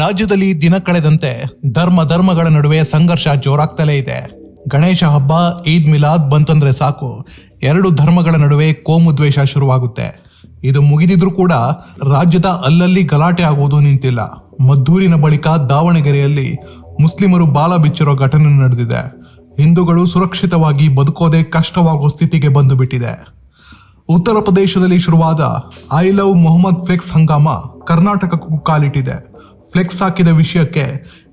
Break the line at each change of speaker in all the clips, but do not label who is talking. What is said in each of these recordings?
ರಾಜ್ಯದಲ್ಲಿ ದಿನ ಕಳೆದಂತೆ ಧರ್ಮ ಧರ್ಮಗಳ ನಡುವೆ ಸಂಘರ್ಷ ಜೋರಾಗ್ತಲೇ ಇದೆ. ಗಣೇಶ ಹಬ್ಬ, ಈದ್ ಮಿಲಾದ್ ಬಂತಂದ್ರೆ ಸಾಕು. ಎರಡು ಧರ್ಮಗಳ ನಡುವೆ ಕೋಮು ದ್ವೇಷ ಶುರುವಾಗುತ್ತೆ. ಇದು ಮುಗಿದಿದ್ರೂ ಕೂಡ ರಾಜ್ಯದ ಅಲ್ಲಲ್ಲಿ ಗಲಾಟೆ ಆಗುವುದು ನಿಂತಿಲ್ಲ. ಮದ್ದೂರಿನ ಬಳಿಕ ದಾವಣಗೆರೆಯಲ್ಲಿ ಮುಸ್ಲಿಮರು ಬಾಲ ಬಿಚ್ಚಿರೋ ಘಟನೆ ನಡೆದಿದೆ. ಹಿಂದೂಗಳು ಸುರಕ್ಷಿತವಾಗಿ ಬದುಕೋದೇ ಕಷ್ಟವಾಗುವ ಸ್ಥಿತಿಗೆ ಬಂದು ಬಿಟ್ಟಿದೆ ಉತ್ತರ ಪ್ರದೇಶದಲ್ಲಿ ಶುರುವಾದ ಐ ಲವ್ ಮೊಹಮ್ಮದ್ ಫ್ಲೆಕ್ಸ್ ಹಂಗಾಮ ಕರ್ನಾಟಕಕ್ಕೂ ಕಾಲಿಟ್ಟಿದೆ. ಫ್ಲೆಕ್ಸ್ ಹಾಕಿದ ವಿಷಯಕ್ಕೆ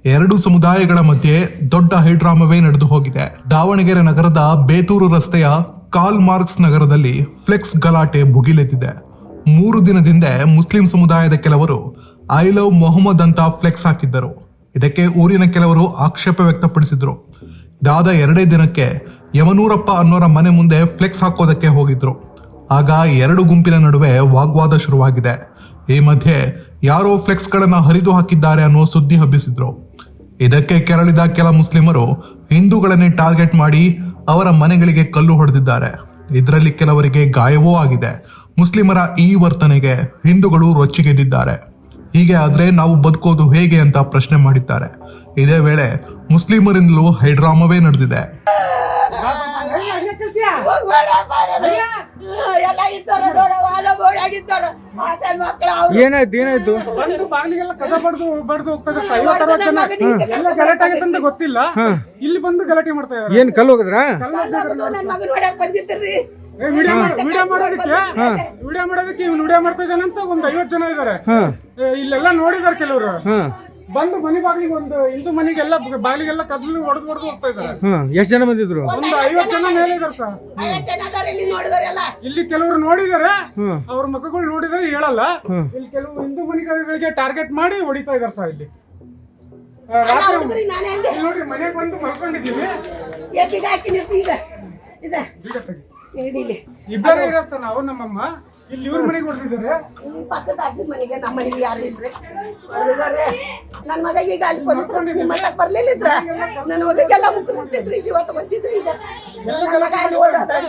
ಎರಡು ಸಮುದಾಯಗಳ ಮಧ್ಯೆ ದೊಡ್ಡ ಹೈಡ್ರಾಮವೇ ನಡೆದು ಹೋಗಿದೆ. ದಾವಣಗೆರೆ ನಗರದ ಬೇತೂರು ರಸ್ತೆಯ ಕಾಲ್ ಮಾರ್ಕ್ಸ್ ನಗರದಲ್ಲಿ ಫ್ಲೆಕ್ಸ್ ಗಲಾಟೆ ಭುಗಿಲೆದ್ದಿದೆ ಮೂರು ದಿನದಿಂದ ಮುಸ್ಲಿಂ ಸಮುದಾಯದ ಕೆಲವರು ಐ ಲವ್ ಮೊಹಮ್ಮದ್ ಅಂತ ಫ್ಲೆಕ್ಸ್ ಹಾಕಿದ್ದರು. ಇದಕ್ಕೆ ಊರಿನ ಕೆಲವರು ಆಕ್ಷೇಪ ವ್ಯಕ್ತಪಡಿಸಿದ್ರು. ಇದಾದ ಎರಡೇ ದಿನಕ್ಕೆ ಯಮನೂರಪ್ಪ ಅನ್ನೋರ ಮನೆ ಮುಂದೆ ಫ್ಲೆಕ್ಸ್ ಹಾಕೋದಕ್ಕೆ ಹೋಗಿದ್ರು. ಆಗ ಎರಡು ಗುಂಪಿನ ನಡುವೆ ವಾಗ್ವಾದ ಶುರುವಾಗಿದೆ. ಈ ಮಧ್ಯೆ ಯಾರೋ ಫ್ಲೆಕ್ಸ್ಗಳನ್ನು ಹರಿದು ಹಾಕಿದ್ದಾರೆ ಅನ್ನೋ ಸುದ್ದಿ ಹಬ್ಬಿಸಿದ್ರು. ಇದಕ್ಕೆ ಕೆರಳಿದ ಕೆಲ ಮುಸ್ಲಿಮರು ಹಿಂದೂಗಳನ್ನೇ ಟಾರ್ಗೆಟ್ ಮಾಡಿ ಅವರ ಮನೆಗಳಿಗೆ ಕಲ್ಲು ಹೊಡೆದಿದ್ದಾರೆ. ಇದರಲ್ಲಿ ಕೆಲವರಿಗೆ ಗಾಯವೂ ಆಗಿದೆ. ಮುಸ್ಲಿಮರ ಈ ವರ್ತನೆಗೆ ಹಿಂದೂಗಳು ರೊಚ್ಚಿಗೆದ್ದಿದ್ದಾರೆ. ಹೀಗೆ ಆದ್ರೆ ನಾವು ಬದುಕೋದು ಹೇಗೆ ಅಂತ ಪ್ರಶ್ನೆ ಮಾಡಿದ್ದಾರೆ. ಇದೇ ವೇಳೆ ಮುಸ್ಲಿಮರಿಂದಲೂ ಹೈಡ್ರಾಮವೇ ನಡೆದಿದೆ.
ಎಲ್ಲ ಇದ್ದಾರ ಮಕ್ಕಳು ಅವ್ರು.
ಏನಾಯ್ತು ಏನಾಯ್ತು?
ಬಂದು ಬಾಗಿಲಿಗೆಲ್ಲ ಕದ ಬಡ್ದು ಬಡ್ದು ಐವತ್ತು ಅರವತ್ತು ಜನ. ಎಲ್ಲ ಗಲಾಟೆ ಆಗಿತ್ತಂತ ಅಂತ ಗೊತ್ತಿಲ್ಲ. ಇಲ್ಲಿ ಬಂದು ಗಲಾಟೆ ಮಾಡ್ತಾ ಇದ್ದಾರೆ.
ಏನ್ ಕಲ್ಲು ಹೋಗಿದ್ರ?
ನನ್ನ ಮಗನ ಹೊಡ್ಯಾಕ್ ಬಂದಿದ್ರಿ
ವಿಡಿಯೋ ಮಾಡೋದಕ್ಕೆ? ವಿಡಿಯೋ ಮಾಡೋದಕ್ಕೆ ಇವ್ನು ವಿಡಿಯೋ ಮಾಡ್ತಾ ಇದ್ದಾನೆ ಅಂತ ಒಂದು ಐವತ್ತು ಜನ ಇದಾರೆ ಇಲ್ಲೆಲ್ಲ ನೋಡಿದಾರೆ ಕೆಲವರು. ಬಂದು ಮನೆ ಬಾಗಿಲಿಗೆ ಒಂದು ಹಿಂದೂ ಮನೆಗೆಲ್ಲ ಬಾಗಿಲಿಗೆಲ್ಲ ಕದ್ಲು ಹೊಡೆದು ಹೊಡೆದು ಹೋಗ್ತಾ ಇದ್ದಾರೆ.
ಎಷ್ಟು ಎಷ್ಟ್ ಜನ ಬಂದಿದ್ರು?
ಒಂದು ಐವತ್ತು ಜನ ಮೇಲೆ ಇದಾರೆ ಸರ್.
ಇಲ್ಲಿ ನೋಡಿದಾರೆಲ್ಲ
ಇಲ್ಲಿ ಕೆಲವರು ನೋಡಿದಾರೆ ಅವ್ರ ಮಕ್ಕಳು ನೋಡಿದರೆ ಹೇಳಲ್ಲ. ಇಲ್ಲಿ ಕೆಲವು ಹಿಂದೂ ಮನೆಗಳಿಗೆ ಟಾರ್ಗೆಟ್ ಮಾಡಿ ಹೊಡಿತಾ ಇದಾರೆ ಸರ್ ಇಲ್ಲಿ. ರಾತ್ರಿ
ನಾನೇ
ಇಲ್ಲಿ ನೋಡ್ರಿ ಮನೆಗೆ ಬಂದು ಮಲ್ಕೊಂಡಿದ್ದೀವಿ ಈಗ ತೆಗಿ.
ಹೇಳಿಲಿ.
ಇಬ್ಬರೇ ಇರತ್ತ ನಾವು ನಮ್ಮಮ್ಮ. ಇಲ್ಲಿ ಇವ್ರ ಮನೆಗೆ ಹೊಡೆದಿದ್ದಾರೆ
ಈ ಪಕ್ಕದ ಅಜ್ಜಿ ಮನೆಗೆ ನಮ್ಮ ಮನೆಗೆ ಯಾರು ಇಲ್ರಿ? ಹೊಡೆದಿದ್ದಾರೆ ನನ್ನ ಮಗ ಈಗ ಅಲ್ಲಿ ಪೊಲೀಸ್ ಬರ್ಲಿಲ್ಲಿದ್ರ ಬರ್ಲಿಲ್ಲ ಇದ್ರ? ನನ್ನ ಮಗಗೆಲ್ಲ ಮುಟ್ಟಿದ್ರಿ ಜೀವ ತಗೊಂತಿದ್ರಿ ಈಗ.
ಎಲ್ಲ
ನನ್ನ ಮಗ ಅಲ್ಲಿ
ಮಾಡಿದ್ರೆ?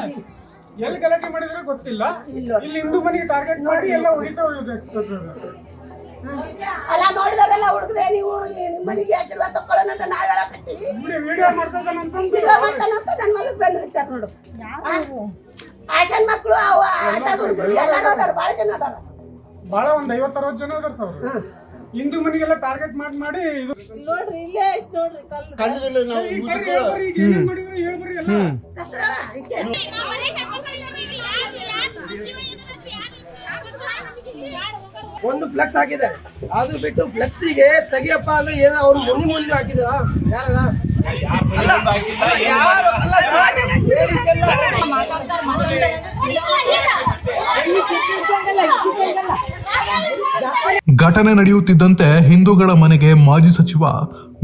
ಎಲ್ಲಿ ಗಲಾಟೆ ಮಾಡಿದ್ರೆ ಗೊತ್ತಿಲ್ಲ. ಇಲ್ಲಿ. ಹಿಂದೂ ಮನೆಗೆ ಟಾರ್ಗೆಟ್ ಮಾಡಿ ಎಲ್ಲ ಹೊಡಿತಾ ಹೋಗಿದ್ದಾರೆ
ಅಲ್ಲ ನೋಡಿದಾರೆಲ್ಲ ಹುಡುಗ್ರೆ ನೀವು ಈ ನಿಮ್ಮ ಮನೆಗೆ ಯಾಕಿಲ್ವಾ ತಕೊಳ್ಳೋಣ ಅಂತ ನಾವ್ ಹೇಳಕತ್ತೀವಿ.
ವಿಡಿಯೋ
ಮಾಡ್ತಾನಂತ ನನ್ನ ಮಗಗ್ ಬಂದು ಹಚ್ಚಾರ ನೋಡು. ಆಶನ್ ಮಕ್ಕಳು ಅವ ಆಟ ಹುಡುಗರು ಎಲ್ಲಾರು ಅದಾರ ಭಾಳ ಜನ ಅದಾರ.
ಬಹಳ ಒಂದ್ ಐವತ್ತು ಅರವತ್ತು ಜನ ಇದಾರೆ ಸರ್ ಹಿಂದೂ ಮನೆಗೆಲ್ಲ ಟಾರ್ಗೆಟ್ ಮಾಡಿ ಮಾಡಿ ಇದು
ನೋಡ್ರಿ ಇಲ್ಲೇ ಐತ್ ನೋಡ್ರಿ
ಈಗ ಏನೇನ್ ಮಾಡಿದ್ರು ಹೇಳ್ಬರ್ರಿ ಎಲ್ಲ.
ಒಂದು ಫ್ಲೆಕ್ಸ್ ಹಾಕಿದೆ ಅದು ಬಿಟ್ಟು ಫ್ಲೆಕ್ಸಿಗೆ ತೆಗಿಯಪ್ಪ ಅಂದ್ರೆ ಏನೋ ಅವ್ರು ಮುನಿ ಮುಂದೆ ಹಾಕಿದ್ರ ಯಾರಲ್ಲ ಅಲ್ಲ ಅಲ್ಲ, ಯಾರು? ಅಲ್ಲ ಹೇಳಿದ್ದೆಲ್ಲ
ಘಟನೆ ನಡೆಯುತ್ತಿದ್ದಂತೆ ಹಿಂದೂಗಳ ಮನೆಗೆ ಮಾಜಿ ಸಚಿವ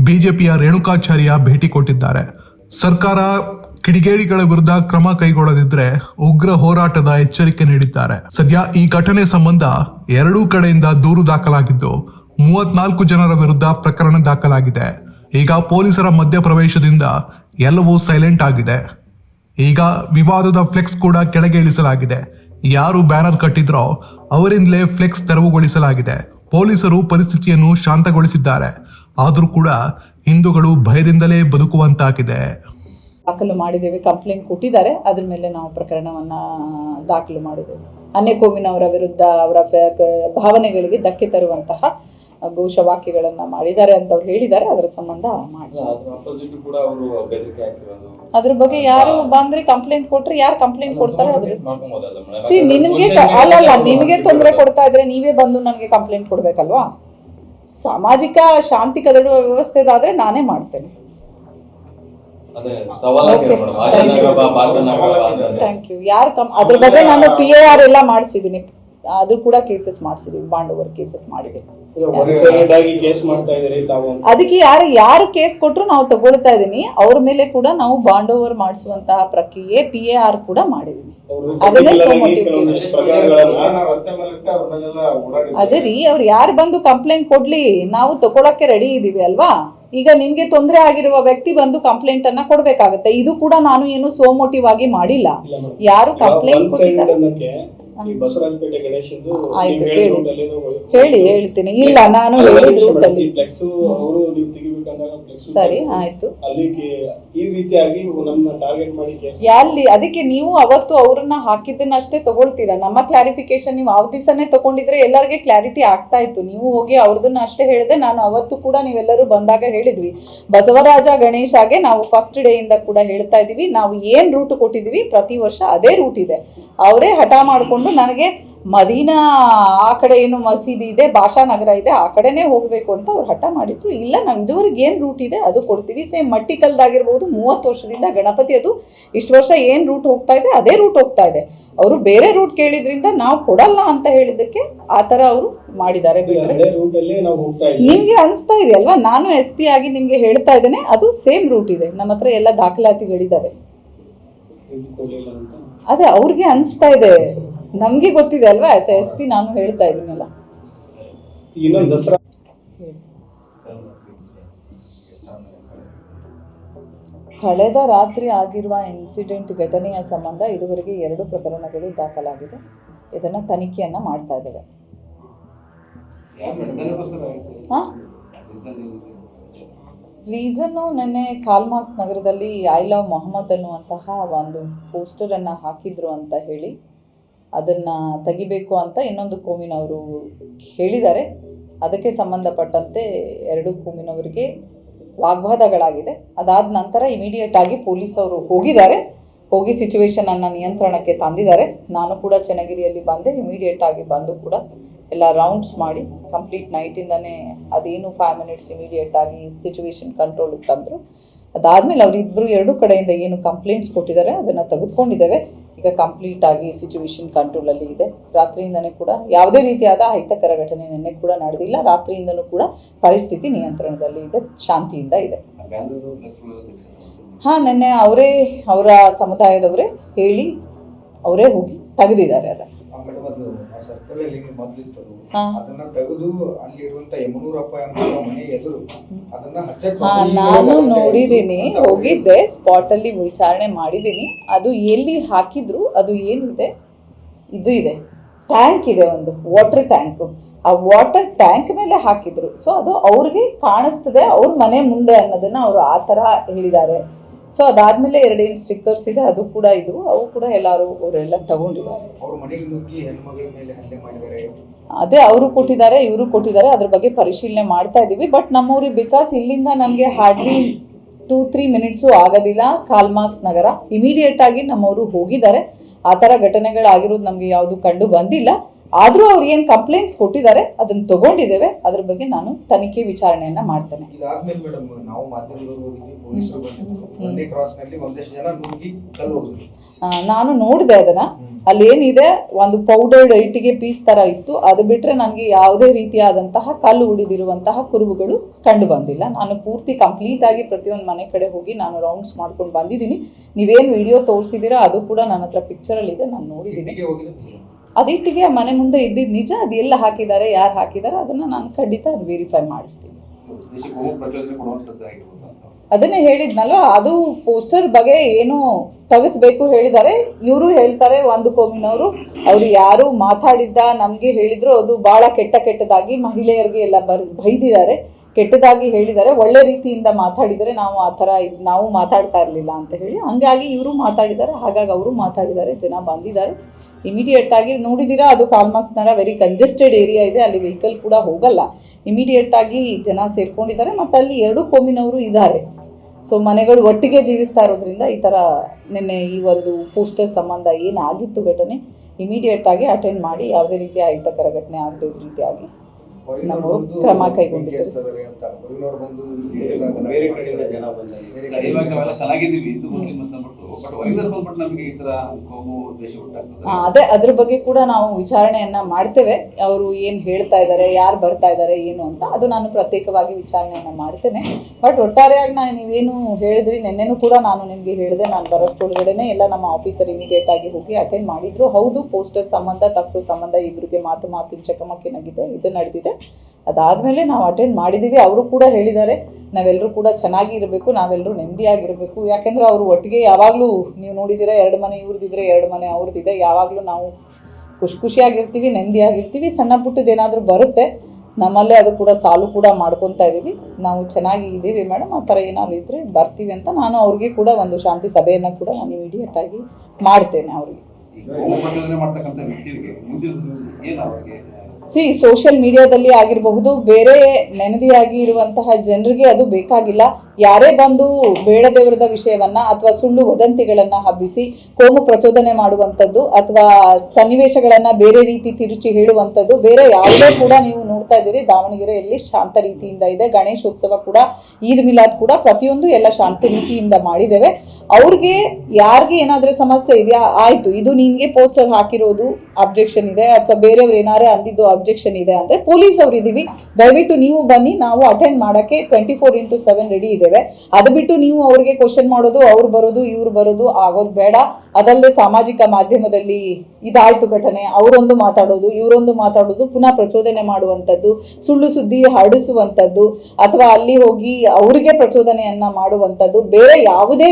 ಬಿಜೆಪಿಯ ರೇಣುಕಾಚಾರ್ಯ ಭೇಟಿ ಕೊಟ್ಟಿದ್ದಾರೆ. ಸರ್ಕಾರ ಕಿಡಿಗೇಡಿಗಳ ವಿರುದ್ಧ ಕ್ರಮ ಕೈಗೊಳ್ಳದಿದ್ರೆ ಉಗ್ರ ಹೋರಾಟದ ಎಚ್ಚರಿಕೆ ನೀಡಿದ್ದಾರೆ. ಸದ್ಯ ಈ ಘಟನೆ ಸಂಬಂಧ ಎರಡೂ ಕಡೆಯಿಂದ ದೂರು ದಾಖಲಾಗಿದ್ದು, ಮೂವತ್ನಾಲ್ಕು ಜನರ ವಿರುದ್ಧ ಪ್ರಕರಣ ದಾಖಲಾಗಿದೆ. ಈಗ ಪೊಲೀಸರ ಮಧ್ಯಪ್ರವೇಶದಿಂದ ಎಲ್ಲವೂ ಸೈಲೆಂಟ್ ಆಗಿದೆ. ಈಗ ವಿವಾದದ ಫ್ಲೆಕ್ಸ್ ಕೂಡ ಕೆಳಗೆ ಇಳಿಸಲಾಗಿದೆ. ಯಾರು ಬ್ಯಾನರ್ ಕಟ್ಟಿದ್ರೋ ಅವರಿಂದಲೇ ಫ್ಲೆಕ್ಸ್ ತೆರವುಗೊಳಿಸಲಾಗಿದೆ. ಪೊಲೀಸರು ಪರಿಸ್ಥಿತಿಯನ್ನು ಶಾಂತಗೊಳಿಸಿದ್ದಾರೆ. ಆದರೂ ಕೂಡ ಹಿಂದೂಗಳು ಭಯದಿಂದಲೇ ಬದುಕುವಂತಾಗಿದೆ.
ದಾಖಲು ಮಾಡಿದ್ದೇವೆ ಕಂಪ್ಲೇಂಟ್ ಕೊಟ್ಟಿದ್ದಾರೆ. ಅದ್ರ ಮೇಲೆ ನಾವು ಪ್ರಕರಣವನ್ನ ದಾಖಲು ಮಾಡಿದ್ದೇವೆ. ಅನ್ಯ ಅವರ ವಿರುದ್ಧ ಅವರ ಭಾವನೆಗಳಿಗೆ ಧಕ್ಕೆ ತರುವಂತಹ ಘೋಷವಾಕ್ಯಗಳನ್ನ ಮಾಡಿದ್ದಾರೆ ಅಂತ ಅವ್ರು ಹೇಳಿದ್ದಾರೆ. ಅದರ ಸಂಬಂಧ
ಅದ್ರ
ಬಗ್ಗೆ ಯಾರು ಬಂದ್ರೆ ಕಂಪ್ಲೇಂಟ್ ಕೊಟ್ರೆ ಯಾರು ಕಂಪ್ಲೇಂಟ್ ಕೊಡ್ತಾರೆ ಸಿ ನಿಮ್ಗೆ ಅಲ್ಲ ಅಲ್ಲಲ್ಲ ನಿಮಗೆ ತೊಂದರೆ ಕೊಡ್ತಾ ಇದ್ರೆ ನೀವೇ ಬಂದು ನನಗೆ ಕಂಪ್ಲೇಂಟ್ ಕೊಡ್ಬೇಕಲ್ವಾ? ಸಾಮಾಜಿಕ ಶಾಂತಿ ಕದಡುವ ವ್ಯವಸ್ಥೆದಾದ್ರೆ ನಾನೇ ಮಾಡ್ತೇನೆ. ಥ್ಯಾಂಕ್ ಯು ಯಾರು ಕಮ್ ಅದ್ರ ಬಗ್ಗೆ ನಾನು ಪಿ ಎ ಆರ್ ಎಲ್ಲ ಮಾಡಿಸಿದ್ದೀನಿ. ಅದು ಕೂಡ ಕೇಸಸ್ ಮಾಡಿಸಿದೀವಿ ಬಾಂಡ್ ಓವರ್ ಕೇಸಸ್ ಮಾಡಿದ್ದೀವಿ
ಆಗಿ ಕೇಸ್ ಮಾಡ್ತಾ ಇದ್ದೀರಿ ತಾವು
ಅದಕ್ಕೆ ಯಾರು ಯಾರು ಕೇಸ್ ಕೊಟ್ಟರು ನಾವು ತಗೊಳ್ತಾ ಇದೀನಿ ಅವ್ರ ಮೇಲೆ ಕೂಡ ನಾವು ಬಾಂಡ್ ಓವರ್ ಮಾಡಿಸುವಂತಹ ಪ್ರಕ್ರಿಯೆ ಪಿ ಎ ಆರ್ ಕೂಡ ಮಾಡಿದೀನಿ. ಅದೇ ರೀ ಅವ್ರು ಯಾರು ಬಂದು ಕಂಪ್ಲೇಂಟ್ ಕೊಡ್ಲಿ? ನಾವು ತಗೊಳಕ್ಕೆ ರೆಡಿ ಇದೀವಿ ಅಲ್ವಾ? ಈಗ ನಿಮ್ಗೆ ತೊಂದರೆ ಆಗಿರುವ ವ್ಯಕ್ತಿ ಬಂದು ಕಂಪ್ಲೇಂಟ್ ಅನ್ನ ಕೊಡ್ಬೇಕಾಗತ್ತೆ. ಇದು ಕೂಡ ನಾನು ಏನು ಸೋಮೋಟಿವ್ ಆಗಿ ಮಾಡಿಲ್ಲ. ಯಾರು ಕಂಪ್ಲೇಂಟ್ ಕೊಟ್ಟಿದ್ದಾರೆ? ಆಯ್ತು, ಹೇಳಿ ಹೇಳ್ತೀನಿ. ಇಲ್ಲ ನಾನು
ಅಲ್ಲ,
ಸರಿ ಆಯ್ತು.
ಈ ರೀತಿಯಾಗಿ ಟಾರ್ಗೆಟ್ ಮಾಡಿ
ಎಲ್ಲಿ ಅದಕ್ಕೆ ನೀವು ಅವತ್ತು ಅವ್ರನ್ನ ಹಾಕಿದ್ದನ್ನ ಅಷ್ಟೇ ತಗೊಳ್ತೀರಾ? ನಮ್ಮ ಕ್ಲಾರಿಫಿಕೇಶನ್ ನೀವು ಆ ದಿವಸನೇ ತಗೊಂಡಿದ್ರೆ ಎಲ್ಲರಿಗೆ ಕ್ಲಾರಿಟಿ ಆಗ್ತಾ ಇತ್ತು. ನೀವು ಹೋಗಿ ಅವ್ರದನ್ನ ಅಷ್ಟೇ ಹೇಳಿದೆ ನಾನು ಅವತ್ತು ಕೂಡ ನೀವೆಲ್ಲರೂ ಬಂದಾಗ ಹೇಳಿದ್ವಿ. ಬಸವರಾಜ ಗಣೇಶಾಗೆ ನಾವು ಫಸ್ಟ್ ಡೇ ಇಂದ ಕೂಡ ಹೇಳ್ತಾ ಇದೀವಿ. ನಾವು ಏನ್ ರೂಟ್ ಕೊಟ್ಟಿದೀವಿ ಪ್ರತಿ ವರ್ಷ ಅದೇ ರೂಟ್ ಇದೆ. ಅವರೇ ಹಠ ಮಾಡಿಕೊಂಡು ನನಗೆ ಮದೀನಾ ಆ ಕಡೆ ಏನು ಮಸೀದಿ ಇದೆ ಭಾಷಾ ನಗರ ಇದೆ ಆ ಕಡೆನೇ ಹೋಗಬೇಕು ಅಂತ ಅವ್ರು ಹಠ ಮಾಡಿದ್ರು. ಇಲ್ಲ ನಾವು ಇದುವರೆಗೆ ಏನು ರೂಟ್ ಇದೆ ಅದು ಕೊಡ್ತೀವಿ. ಸೇಮ್ ಮಟ್ಟಿಕಲ್ದಾಗಿರ್ಬೋದು ಮೂವತ್ತು ವರ್ಷದಿಂದ ಗಣಪತಿ ಅದು ಇಷ್ಟು ವರ್ಷ ಏನು ರೂಟ್ ಹೋಗ್ತಾ ಇದೆ ಅದೇ ರೂಟ್ ಹೋಗ್ತಾ ಇದೆ. ಅವರು ಬೇರೆ ರೂಟ್ ಕೇಳಿದ್ರಿಂದ ನಾವು ಕೊಡಲ್ಲ ಅಂತ ಹೇಳಿದ್ದಕ್ಕೆ ಆ ಥರ ಅವರು ಮಾಡಿದ್ದಾರೆ
ಇದ್ದೀವಿ.
ನಿಮ್ಗೆ ಅನಿಸ್ತಾ ಇದೆ ಅಲ್ವಾ? ನಾನು ಎಸ್ ಪಿ ಆಗಿ ನಿಮ್ಗೆ ಹೇಳ್ತಾ ಇದ್ದೇನೆ ಅದು ಸೇಮ್ ರೂಟ್ ಇದೆ. ನಮ್ಮ ಹತ್ರ ಎಲ್ಲ ದಾಖಲಾತಿಗಳಿದ್ದಾವೆ ಅದೇ ಅವ್ರಿಗೆ ಅನಿಸ್ತಾ ಇದೆ. ನಮ್ಗೆ ಗೊತ್ತಿದೆ ಅಲ್ವಾ? ಎಸ್ ಎಸ್ ಪಿ ನಾನು ಹೇಳ್ತಾ ಇದ್ದೀನಲ್ಲ. ಕಳೆದ ರಾತ್ರಿ ಆಗಿರುವ ಇನ್ಸಿಡೆಂಟ್ ಘಟನೆಯ ಸಂಬಂಧ ಇದುವರೆಗೆ ಎರಡು ಪ್ರಕರಣಗಳು ದಾಖಲಾಗಿದೆ. ಇದನ್ನ ತನಿಖೆಯನ್ನ ಮಾಡ್ತಾ ಇದ್ದೇವೆ. ರೀಸನ್ನು ನೆನ್ನೆ ಕಾಲ್ಮಾರ್ಕ್ಸ್ ನಗರದಲ್ಲಿ ಐ ಲವ್ ಮೊಹಮ್ಮದ್ ಅನ್ನುವಂತಹ ಒಂದು ಪೋಸ್ಟರನ್ನು ಹಾಕಿದ್ರು ಅಂತ ಹೇಳಿ. ಅದನ್ನು ತೆಗಿಬೇಕು ಅಂತ ಇನ್ನೊಂದು ಕೋಮಿನವರು ಹೇಳಿದ್ದಾರೆ. ಅದಕ್ಕೆ ಸಂಬಂಧಪಟ್ಟಂತೆ ಎರಡು ಕೋಮಿನವರಿಗೆ ವಾಗ್ವಾದಗಳಾಗಿದೆ. ಅದಾದ ನಂತರ ಇಮಿಡಿಯೇಟ್ ಆಗಿ ಪೊಲೀಸ್ ಅವರು ಹೋಗಿದ್ದಾರೆ. ಹೋಗಿ ಸಿಚುವೇಶನನ್ನು ನಿಯಂತ್ರಣಕ್ಕೆ ತಂದಿದ್ದಾರೆ. ನಾನು ಕೂಡ ಚನ್ನಗಿರಿಯಲ್ಲಿ ಬಂದೆ. ಇಮಿಡಿಯೇಟ್ ಆಗಿ ಬಂದು ಕೂಡ ಎಲ್ಲ ರೌಂಡ್ಸ್ ಮಾಡಿ ಕಂಪ್ಲೀಟ್ ನೈಟಿಂದನೇ ಅದೇನು ಫೈವ್ ಮಿನಿಟ್ಸ್ ಇಮಿಡಿಯೇಟ್ ಆಗಿ ಸಿಚುವೇಶನ್ ಕಂಟ್ರೋಲಿಗೆ ತಂದರು. ಅದಾದಮೇಲೆ ಅವರಿಬ್ಬರು ಎರಡು ಕಡೆಯಿಂದ ಏನು ಕಂಪ್ಲೇಂಟ್ಸ್ ಕೊಟ್ಟಿದ್ದಾರೆ, ಅದನ್ನು ತೆಗೆದುಕೊಂಡಿದ್ದೇವೆ. ಈಗ ಕಂಪ್ಲೀಟ್ ಆಗಿ ಸಿಚುವೇಶನ್ ಕಂಟ್ರೋಲಲ್ಲಿ ಇದೆ. ರಾತ್ರಿಯಿಂದನೇ ಕೂಡ ಯಾವುದೇ ರೀತಿಯಾದ ಅಹಿತಕರ ಘಟನೆ ನಿನ್ನೆ ಕೂಡ ನಡೆದಿಲ್ಲ. ರಾತ್ರಿಯಿಂದನೂ ಕೂಡ ಪರಿಸ್ಥಿತಿ ನಿಯಂತ್ರಣದಲ್ಲಿ ಇದೆ, ಶಾಂತಿಯಿಂದ ಇದೆ. ಹಾಂ, ನಿನ್ನೆ ಅವರೇ, ಅವರ ಸಮುದಾಯದವರೇ ಹೇಳಿ, ಅವರೇ ಹೋಗಿ ತೆಗೆದಿದ್ದಾರೆ ಅದನ್ನು.
ಮೇಡಮ್ ಅದು ಆ ಸರ್ಕಲ್ ಅಲ್ಲಿ ಮೊದ್ಲಿತ್ತು. ಅದು.
ಹಾ.
ಅದನ್ನ ತೆಗೆದು ಅಲ್ಲಿರುವಂತ ಯಮನೂರಪ್ಪ ಎಂಬ ಮನೆ ಎದುರು ಅದನ್ನ ಹಚ್ಚಕ್
ಹಾ
ಬಂದು
ನಾನು
ನೋಡಿದೀನಿ ಅಂತ
ನೋಡಿದ್ದೀನಿ
ಅಂತ ಅವ್ರು
ಹೋಗಿದ್ದೆ ಸ್ಪಾಟ್ ಅಲ್ಲಿ ವಿಚಾರಣೆ ಮಾಡಿದ್ದೀನಿ. ಅದು ಎಲ್ಲಿ ಹಾಕಿದ್ರು ಅದು ಏನಿದೆ? ಇದು ಇದೆ. ಟ್ಯಾಂಕ್ ಇದೆ ಒಂದು ವಾಟರ್ ಟ್ಯಾಂಕ್ ಆ ವಾಟರ್ ಟ್ಯಾಂಕ್ ಮೇಲೆ ಹಾಕಿದ್ರು. ಸೊ ಅದು ಅವ್ರಿಗೆ ಕಾಣಿಸ್ತದೆ ಅವ್ರ ಮನೆ ಮುಂದೆ ಅನ್ನೋದನ್ನ ಅವರು ಆ ಥರ ಹೇಳಿದ್ದಾರೆ. ಸೊ ಅದಾದ್ಮೇಲೆ ಎರಡೇನು ಸ್ಟಿಕ್ಕರ್ಸ್ ಇದೆ ಅದು ಕೂಡ ಇದು. ಅವು ಕೂಡ ಎಲ್ಲರೂ ಅವರೆಲ್ಲ ತಗೊಂಡಿದ್ದಾರೆ. ಅದೇ ಅವರು ಕೊಟ್ಟಿದ್ದಾರೆ ಇವರು ಕೊಟ್ಟಿದ್ದಾರೆ. ಅದ್ರ ಬಗ್ಗೆ ಪರಿಶೀಲನೆ ಮಾಡ್ತಾ ಇದ್ದೀವಿ. ಬಟ್ ನಮ್ಮವ್ರಿಗೆ ಬಿಕಾಸ್ ಇಲ್ಲಿಂದ ನನಗೆ ಹಾರ್ಡ್ಲಿ ಟೂ ತ್ರೀ ಮಿನಿಟ್ಸು ಆಗೋದಿಲ್ಲ ಕಾಲ್ಮಾರ್ಕ್ಸ್ ನಗರ. ಇಮಿಡಿಯೇಟ್ ಆಗಿ ನಮ್ಮವರು ಹೋಗಿದ್ದಾರೆ. ಆ ಥರ ಘಟನೆಗಳಾಗಿರೋದು ನಮಗೆ ಯಾವುದು ಕಂಡು ಬಂದಿಲ್ಲ. ಆದರೂ ಅವ್ರು ಏನು ಕಂಪ್ಲೇಂಟ್ಸ್ ಕೊಟ್ಟಿದ್ದಾರೆ ಅದನ್ನು ತಗೊಂಡಿದ್ದೇವೆ. ಅದ್ರ ಬಗ್ಗೆ ನಾನು ತನಿಖೆ ವಿಚಾರಣೆಯನ್ನ ಮಾಡ್ತೇನೆ.
ಇದಾದ್ಮೇಲೆ ಮೇಡಮ್ ನಾವು ಮಾಧ್ಯಮದವ್ರು ಹೋಗಿದ್ವಿ ಪೊಲೀಸರು ಬಂದಿದ್ರು. ಒಂದೇ ಕ್ರಾಸ್ನಲ್ಲಿ ಒಂದಷ್ಟು ಜನ ನುಗ್ಗಿ ಕಲ್ಲು ಹೋಗಿದ್ರು
ನಾನು ನೋಡಿದೆ ಅದನ್ನ. ಅಲ್ಲಿ ಏನಿದೆ ಒಂದು ಪೌಡರ್ಡ್ ಇಟ್ಟಿಗೆ ಪೀಸ್ ತರ ಇತ್ತು. ಅದು ಬಿಟ್ರೆ ನನಗೆ ಯಾವುದೇ ರೀತಿಯಾದಂತಹ ಕಲ್ಲು ಉಳಿದಿರುವಂತಹ ಕುರುಹುಗಳು ಕಂಡು ಬಂದಿಲ್ಲ. ನಾನು ಪೂರ್ತಿ ಕಂಪ್ಲೀಟ್ ಆಗಿ ಪ್ರತಿಯೊಂದು ಮನೆ ಕಡೆ ಹೋಗಿ ನಾನು ರೌಂಡ್ಸ್ ಮಾಡ್ಕೊಂಡು ಬಂದಿದ್ದೀನಿ. ನೀವೇನು ವಿಡಿಯೋ ತೋರಿಸಿದ್ದೀರಾ ಅದು ಕೂಡ ನನ್ನ ಹತ್ರ ಪಿಕ್ಚರಲ್ಲಿ ಇದೆ ನಾನು ನೋಡಿದ್ದೀನಿ. ಅದಿಟ್ಟಿಗೆ ಆ ಮನೆ ಮುಂದೆ ಇದ್ದಿದ್ದು ನಿಜ ಅದು ಎಲ್ಲ ಹಾಕಿದ್ದಾರೆ ಯಾರು ಹಾಕಿದ್ದಾರೆ ಅದನ್ನ ನಾನು ಖಂಡಿತ ಅದು ವೆರಿಫೈ ಮಾಡಿಸ್ತೀನಿ. ಅದನ್ನೇ ಹೇಳಿದ್ನಲ್ಲ ಅದು ಪೋಸ್ಟರ್ ಬಗ್ಗೆ ಏನು ತಗಸ್ಬೇಕು ಹೇಳಿದ್ದಾರೆ ಇವರು ಹೇಳ್ತಾರೆ ಒಂದು ಕೋಮಿನವರು ಅವರು ಯಾರು ಮಾತಾಡಿದ್ದ ನಮಗೆ ಹೇಳಿದ್ರು ಅದು ಬಹಳ ಕೆಟ್ಟ ಕೆಟ್ಟದಾಗಿ ಮಹಿಳೆಯರಿಗೆ ಎಲ್ಲ ಬರ್ ಬೈದಿದ್ದಾರೆ. ಕೆಟ್ಟದಾಗಿ ಹೇಳಿದ್ದಾರೆ ಒಳ್ಳೆ ರೀತಿಯಿಂದ ಮಾತಾಡಿದರೆ ನಾವು ಆ ಥರ ನಾವು ಮಾತಾಡ್ತಾ ಇರಲಿಲ್ಲ ಅಂತ ಹೇಳಿ ಹಂಗಾಗಿ ಇವರು ಮಾತಾಡಿದ್ದಾರೆ, ಹಾಗಾಗಿ ಅವರು ಮಾತಾಡಿದ್ದಾರೆ, ಜನ ಬಂದಿದ್ದಾರೆ. ಇಮಿಡಿಯೇಟ್ ಆಗಿ ನೋಡಿದ್ದೀರಾ, ಅದು ಕಾಲ್ಮಾಕ್ಸ್ ನರ ವೆರಿ ಕಂಜೆಸ್ಟೆಡ್ ಏರಿಯಾ ಇದೆ, ಅಲ್ಲಿ ವೆಹಿಕಲ್ ಕೂಡ ಹೋಗಲ್ಲ. ಇಮಿಡಿಯೇಟ್ ಆಗಿ ಜನ ಸೇರ್ಕೊಂಡಿದ್ದಾರೆ, ಮತ್ತು ಅಲ್ಲಿ ಎರಡು ಕೋಮಿನವರು ಇದ್ದಾರೆ. ಸೊ ಮನೆಗಳು ಒಟ್ಟಿಗೆ ಜೀವಿಸ್ತಾ ಇರೋದ್ರಿಂದ ಈ ಥರ ನಿನ್ನೆ ಈ ಒಂದು ಪೋಸ್ಟರ್ ಸಂಬಂಧ ಏನಾಗಿತ್ತು ಘಟನೆ ಇಮಿಡಿಯೇಟ್ ಆಗಿ ಅಟೆಂಡ್ ಮಾಡಿ, ಯಾವುದೇ ರೀತಿಯ ಅಹಿತಕರ ಘಟನೆ ಆಗದೆ ರೀತಿಯಾಗಿ. ನಾವು ಕ್ರಮ ಕೈಗೊಂಡಿದ್ದೇವೆ. ಅದೇ ಅದ್ರ ಬಗ್ಗೆ ಕೂಡ ನಾವು ವಿಚಾರಣೆಯನ್ನ ಮಾಡ್ತೇವೆ. ಅವರು ಏನು ಹೇಳ್ತಾ ಇದ್ದಾರೆ ಯಾರು ಬರ್ತಾ ಇದ್ದಾರೆ ಏನು ಅಂತ ಅದು ನಾನು ಪ್ರತ್ಯೇಕವಾಗಿ ವಿಚಾರಣೆಯನ್ನ ಮಾಡ್ತೇನೆ. ಬಟ್ ಒಟ್ಟಾರೆಯಾಗಿ ನಾನು ನೀವೇನು ಹೇಳಿದ್ರಿ ನಿನ್ನೆನೂ ಕೂಡ ನಾನು ನಿಮಗೆ ಹೇಳಿದೆ ನಾನು ಬರೋಷ್ಟೊಳಗಡೆನೆ ಎಲ್ಲ ನಮ್ಮ ಆಫೀಸರ್ ಇಮಿಡಿಯೇಟ್ ಆಗಿ ಹೋಗಿ ಅಟೆಂಡ್ ಮಾಡಿದ್ರು. ಹೌದು ಪೋಸ್ಟರ್ ಸಂಬಂಧ ತಪ್ಸೋ ಸಂಬಂಧ ಇಬ್ಬರಿಗೆ ಮಾತು ಮಾತಿನ ಚಕಮಕಿನಾಗಿದೆ ಇದು ನಡೆದಿದೆ. ಅದಾದಮೇಲೆ ನಾವು ಅಟೆಂಡ್ ಮಾಡಿದ್ದೀವಿ ಅವರು ಕೂಡ ಹೇಳಿದ್ದಾರೆ ನಾವೆಲ್ಲರೂ ಕೂಡ ಚೆನ್ನಾಗಿ ಇರಬೇಕು ನಾವೆಲ್ಲರೂ ನೆಮ್ಮದಿಯಾಗಿರಬೇಕು. ಯಾಕೆಂದ್ರೆ ಅವರು ಒಟ್ಟಿಗೆ ಯಾವಾಗಲೂ ನೀವು ನೋಡಿದ್ದೀರಾ, ಎರಡು ಮನೆ ಇವ್ರದ್ದಿದ್ರೆ ಎರಡು ಮನೆ ಅವ್ರದ್ದಿದೆ ಯಾವಾಗಲೂ ನಾವು ಖುಷಿ ಖುಷಿಯಾಗಿರ್ತೀವಿ, ನೆಮ್ಮದಿಯಾಗಿರ್ತೀವಿ. ಸಣ್ಣ ಪುಟ್ಟದ್ದು ಏನಾದರೂ ಬರುತ್ತೆ, ನಮ್ಮಲ್ಲೇ ಅದು ಕೂಡ ಸಾಲು ಕೂಡ ಮಾಡ್ಕೊತಾ ಇದ್ದೀವಿ ನಾವು ಚೆನ್ನಾಗಿ ಇದ್ದೀವಿ ಮೇಡಮ್, ಆ ಥರ ಏನಾದ್ರು ಇದ್ದರೆ ಬರ್ತೀವಿ ಅಂತ ನಾನು ಅವ್ರಿಗೆ ಕೂಡ ಒಂದು ಶಾಂತಿ ಸಭೆಯನ್ನು ಕೂಡ ನಾನು ಇಮಿಡಿಯೇಟ್ ಆಗಿ ಮಾಡ್ತೇನೆ ಅವ್ರಿಗೆ ಸಿ ಸೋಷಿಯಲ್ ಮೀಡಿಯಾದಲ್ಲಿ ಆಗಿರಬಹುದು, ಬೇರೆ ನೆಮ್ಮದಿಯಾಗಿ ಇರುವಂತಹ ಜನರಿಗೆ ಅದು ಬೇಕಾಗಿಲ್ಲ. ಯಾರೇ ಬಂದು ಬೇಡದೇವರದ ವಿಷಯವನ್ನ ಅಥವಾ ಸುಳ್ಳು ವದಂತಿಗಳನ್ನ ಹಬ್ಬಿಸಿ, ಕೋಮು ಪ್ರಚೋದನೆ ಮಾಡುವಂಥದ್ದು ಅಥವಾ ಸನ್ನಿವೇಶಗಳನ್ನ ಬೇರೆ ರೀತಿ ತಿರುಚಿ ಹೇಳುವಂಥದ್ದು, ಬೇರೆ ಯಾವುದೇ ಕೂಡ ನೀವು ನೋಡ್ತಾ ಇದ್ದೀರಿ. ದಾವಣಗೆರೆಯಲ್ಲಿ ಶಾಂತ ರೀತಿಯಿಂದ ಇದೆ. ಗಣೇಶೋತ್ಸವ ಕೂಡ, ಈದ್ ಮಿಲಾದ್ ಕೂಡ ಪ್ರತಿಯೊಂದು ಎಲ್ಲ ಶಾಂತಿ ರೀತಿಯಿಂದ ಮಾಡಿದ್ದೇವೆ. ಅವ್ರಿಗೆ ಯಾರಿಗೆ ಏನಾದ್ರೆ ಸಮಸ್ಯೆ ಇದೆಯಾ? ಆಯ್ತು, ಇದು ನಿನ್ಗೆ ಪೋಸ್ಟರ್ ಹಾಕಿರೋದು ಅಬ್ಜೆಕ್ಷನ್ ಇದೆ ಅಥವಾ ಬೇರೆಯವ್ರು ಏನಾರೇ ಅಂದಿದ್ದು ಅಬ್ಜೆಕ್ಷನ್ ಇದೆ ಅಂದ್ರೆ ಪೊಲೀಸ್ ಅವ್ರು ಇದೀವಿ. ದಯವಿಟ್ಟು ನೀವು ಬನ್ನಿ, ನಾವು ಅಟೆಂಡ್ ಮಾಡಕ್ಕೆ twenty four into seven ready ಇದ್ದೇವೆ. ಅದು ಬಿಟ್ಟು ನೀವು ಅವ್ರಿಗೆ ಕ್ವಶನ್ ಮಾಡೋದು, ಅವ್ರು ಬರೋದು, ಇವ್ರು ಬರೋದು ಆಗೋದು ಬೇಡ. ಅದಲ್ಲದೆ ಸಾಮಾಜಿಕ ಮಾಧ್ಯಮದಲ್ಲಿ ಇದಾಯ್ತು ಘಟನೆ. ಅವರೊಂದು ಮಾತಾಡೋದು, ಇವರೊಂದು ಮಾತಾಡೋದು, ಪುನಃ ಪ್ರಚೋದನೆ ಮಾಡುವಂಥದ್ದು, ಸುಳ್ಳು ಸುದ್ದಿ ಹರಡಿಸುವಂಥದ್ದು, ಅಥವಾ ಅಲ್ಲಿ ಹೋಗಿ ಅವರಿಗೆ ಪ್ರಚೋದನೆಯನ್ನ ಮಾಡುವಂಥದ್ದು, ಬೇರೆ ಯಾವುದೇ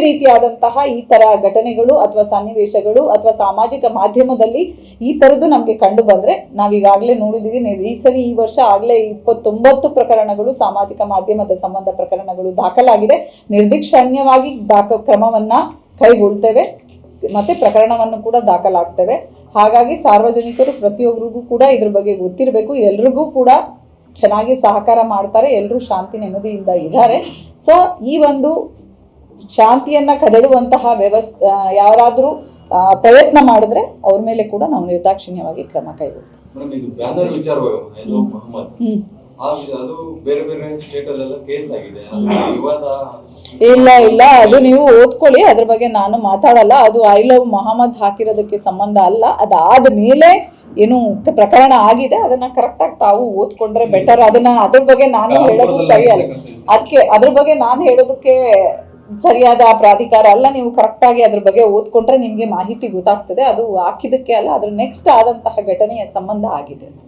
ರೀತಿಯಾದಂತಹ ಈ ತರ ಘಟನೆಗಳು ಅಥವಾ ಸನ್ನಿವೇಶಗಳು ಅಥವಾ ಸಾಮಾಜಿಕ ಮಾಧ್ಯಮದಲ್ಲಿ ಈ ತರದ್ದು ನಮಗೆ ಕಂಡು ಬಂದ್ರೆ ನಾವೀಗಾಗಲೇ ನೋಡಿದೀವಿ. ಈ ಸರಿ ಈ ವರ್ಷ ಆಗ್ಲೇ ಇಪ್ಪತ್ತೊಂಬತ್ತು ಪ್ರಕರಣಗಳು ಸಾಮಾಜಿಕ ಮಾಧ್ಯಮದ ಸಂಬಂಧ ಪ್ರಕರಣಗಳು ದಾಖಲಾಗಿದೆ. ನಿರ್ದಿಕ್ಷಣ್ಯವಾಗಿ ದಾಖ ಕ್ರಮವನ್ನ ಕೈಗೊಳ್ತೇವೆ. ಮತ್ತೆ ಪ್ರಕರಣವನ್ನು ಕೂಡ ದಾಖಲಾಗ್ತೇವೆ. ಹಾಗಾಗಿ ಸಾರ್ವಜನಿಕರು ಪ್ರತಿಯೊಬ್ಬರಿಗೂ ಕೂಡ ಇದ್ರ ಬಗ್ಗೆ ಗೊತ್ತಿರಬೇಕು. ಎಲ್ರಿಗೂ ಕೂಡ ಚೆನ್ನಾಗಿ ಸಹಕಾರ ಮಾಡ್ತಾರೆ. ಎಲ್ಲರೂ ಶಾಂತಿ ನೆಮ್ಮದಿಯಿಂದ ಇದ್ದಾರೆ. ಸೊ ಈ ಒಂದು ಶಾಂತಿಯನ್ನ ಕದಡುವಂತಹ ವ್ಯವಸ್ಥೆ ಯಾರಾದರೂ ಪ್ರಯತ್ನ ಮಾಡಿದ್ರೆ ಅವ್ರ ಮೇಲೆ ಕೂಡ ನಾವು ನಿರ್ದಾಕ್ಷಿಣ್ಯವಾಗಿ ಕ್ರಮ ಕೈಗೊಳ್ತೀವಿ. ಇಲ್ಲ ಇಲ್ಲ ಅದು ನೀವು ಓದ್ಕೊಳ್ಳಿ ಅದ್ರ ಬಗ್ಗೆ ನಾನು ಮಾತಾಡಲ್ಲ. ಅದು ಐ ಲವ್ ಮೊಹಮ್ಮದ್ ಹಾಕಿರೋದಕ್ಕೆ ಸಂಬಂಧ ಅಲ್ಲ. ಅದಾದ ಮೇಲೆ ಏನು ಪ್ರಕರಣ ಆಗಿದೆ. ಅದನ್ನ ಕರೆಕ್ಟ್ ಆಗಿ ತಾವು ಓದ್ಕೊಂಡ್ರೆ ಬೆಟರ್ ಅದನ್ನ ಅದ್ರ ಬಗ್ಗೆ ನಾನು ಹೇಳೋದು ಸರಿ ಅಲ್ಲ. ಅದಕ್ಕೆ ಅದ್ರ ಬಗ್ಗೆ ನಾನು ಹೇಳೋದಕ್ಕೆ ಸರಿಯಾದ ಪ್ರಾಧಿಕಾರ ಅಲ್ಲ, ನೀವು ಕರೆಕ್ಟ್ ಆಗಿ ಅದ್ರ ಬಗ್ಗೆ ಓದ್ಕೊಂಡ್ರೆ ನಿಮ್ಗೆ ಮಾಹಿತಿ ಗೊತ್ತಾಗ್ತದೆ. ಅದು ಹಾಕಿದಕ್ಕೆ ಅಲ್ಲ, ಅದ್ರ ನೆಕ್ಸ್ಟ್ ಆದಂತಹ ಘಟನೆಯ ಸಂಬಂಧ ಆಗಿದೆ.